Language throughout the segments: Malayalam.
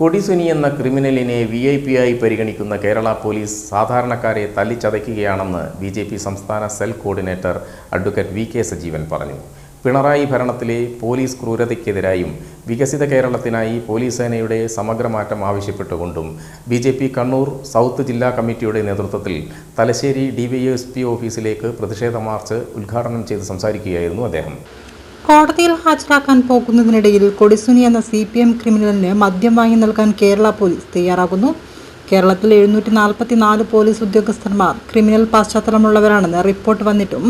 കൊടിസുനി എന്ന ക്രിമിനലിനെ വി ഐ പി ആയി പരിഗണിക്കുന്ന കേരള പോലീസ് സാധാരണക്കാരെ തല്ലിച്ചതയ്ക്കുകയാണെന്ന് ബി ജെ പി സംസ്ഥാന cell coordinator advocate V K Sajeevan പറഞ്ഞു. പിണറായി ഭരണത്തിലെ പോലീസ് ക്രൂരതയ്ക്കെതിരായും വികസിത കേരളത്തിനായി പോലീസ് സേനയുടെ സമഗ്രമാറ്റം ആവശ്യപ്പെട്ടുകൊണ്ടും B J P Kannur south ജില്ലാ കമ്മിറ്റിയുടെ നേതൃത്വത്തിൽ Thalassery D Y S P ഓഫീസിലേക്ക് പ്രതിഷേധ മാർച്ച് ഉദ്ഘാടനം ചെയ്ത് സംസാരിക്കുകയായിരുന്നു അദ്ദേഹം. കോടതിയിൽ ഹാജരാക്കാൻ പോകുന്നതിനിടയിൽ കൊടിസുനി എന്ന സി പി എം ക്രിമിനലിന് മദ്യം വാങ്ങി നൽകാൻ കേരള പോലീസ് തയ്യാറാകുന്നു. കേരളത്തിൽ എഴുന്നൂറ്റി നാൽപ്പത്തി നാല് പോലീസ് ഉദ്യോഗസ്ഥന്മാർ ക്രിമിനൽ പശ്ചാത്തലമുള്ളവരാണെന്ന് റിപ്പോർട്ട് വന്നിട്ടും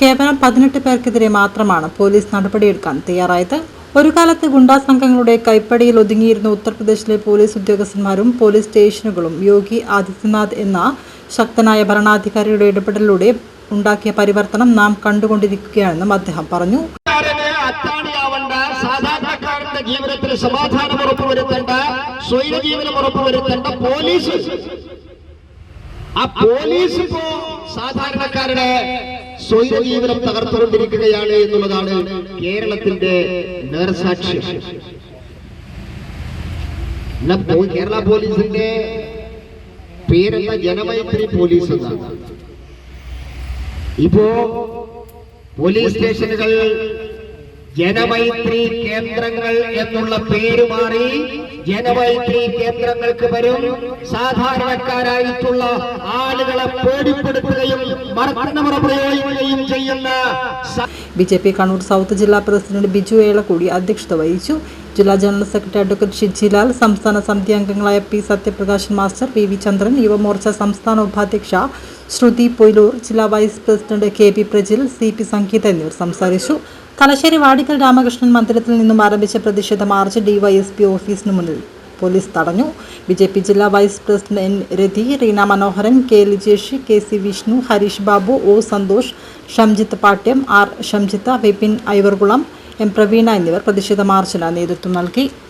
കേവലം പതിനെട്ട് പേർക്കെതിരെ മാത്രമാണ് പോലീസ് നടപടിയെടുക്കാൻ തയ്യാറായത്. ഒരു കാലത്ത് ഗുണ്ടാ സംഘങ്ങളുടെ കൈപ്പടിയിൽ ഒതുങ്ങിയിരുന്ന ഉത്തർപ്രദേശിലെ പോലീസ് ഉദ്യോഗസ്ഥന്മാരും പോലീസ് സ്റ്റേഷനുകളും യോഗി ആദിത്യനാഥ് എന്ന ശക്തനായ ഭരണാധികാരിയുടെ ഇടപെടലിലൂടെ ഉണ്ടാക്കിയ പരിവർത്തനം നാം കണ്ടുകൊണ്ടിരിക്കുകയാണെന്നും അദ്ദേഹം പറഞ്ഞു. അത്താണിയാവേണ്ട. സാധാരണക്കാരന്റെ ജീവിതത്തിൽ സമാധാനം ഉറപ്പുവരുത്തേണ്ട സ്വൈര ജീവനം ഉറപ്പുവരുത്തേണ്ട പോലീസ്. ആ പോലീസ് ഇപ്പോ സാധാരണക്കാരുടെ സ്വൈര ജീവനം തകർത്തുകൊണ്ടിരിക്കുകയാണ് എന്നുള്ളതാണ് കേരളത്തിന്റെ നേർസാക്ഷ്യം. കേരള പോലീസിന്റെ പേരെന്താ? ജനമൈത്രി പോലീസ് എന്നാണ് ഇപ്പോ പോലീസ് സ്റ്റേഷനുകൾ ജനമൈത്രി കേന്ദ്രങ്ങൾ എന്നുള്ള പേര് മാറി ജനമൈത്രി കേന്ദ്രങ്ങൾക്ക് വരും. സാധാരണക്കാരായിട്ടുള്ള ആളുകളെ പേടിപ്പെടുത്തുകയും മർദ്ദനമുറ പ്രയോഗിക്കുകയും ചെയ്യുന്ന B J P Kannur south ജില്ലാ പ്രസിഡന്റ് ബിജു ഏളക്കൂടി അധ്യക്ഷത വഹിച്ചു. ജില്ലാ ജനറൽ സെക്രട്ടറി അഡ്വക്കേറ്റ് ഷിജിലാൽ സംസ്ഥാന സമിതി അംഗങ്ങളായ P Sathyaprakashan master P V Chandran Yuvamorcha സംസ്ഥാന ഉപാധ്യക്ഷ ശ്രുതി പൊയിലൂർ ജില്ലാ vice president K P Prajil C P Sangeetha എന്നിവർ സംസാരിച്ചു. തലശ്ശേരി വാടിക്കൽ രാമകൃഷ്ണൻ മന്ദിരത്തിൽ നിന്നും ആരംഭിച്ച പ്രതിഷേധ മാർച്ച് ഡിവൈഎസ്പി ഓഫീസിന് മുന്നിൽ പോലീസ് തടഞ്ഞു. ബി ജെ പി ജില്ലാ vice president N Rathi Reena Manoharan K Lijesh K C Vishnu Harish Babu O Santhosh Shamjith Pattiam R Shamjith Vipin Aivarkulam M Praveena എന്നിവർ പ്രതിഷേധ മാർച്ചിന് നേതൃത്വം നൽകി.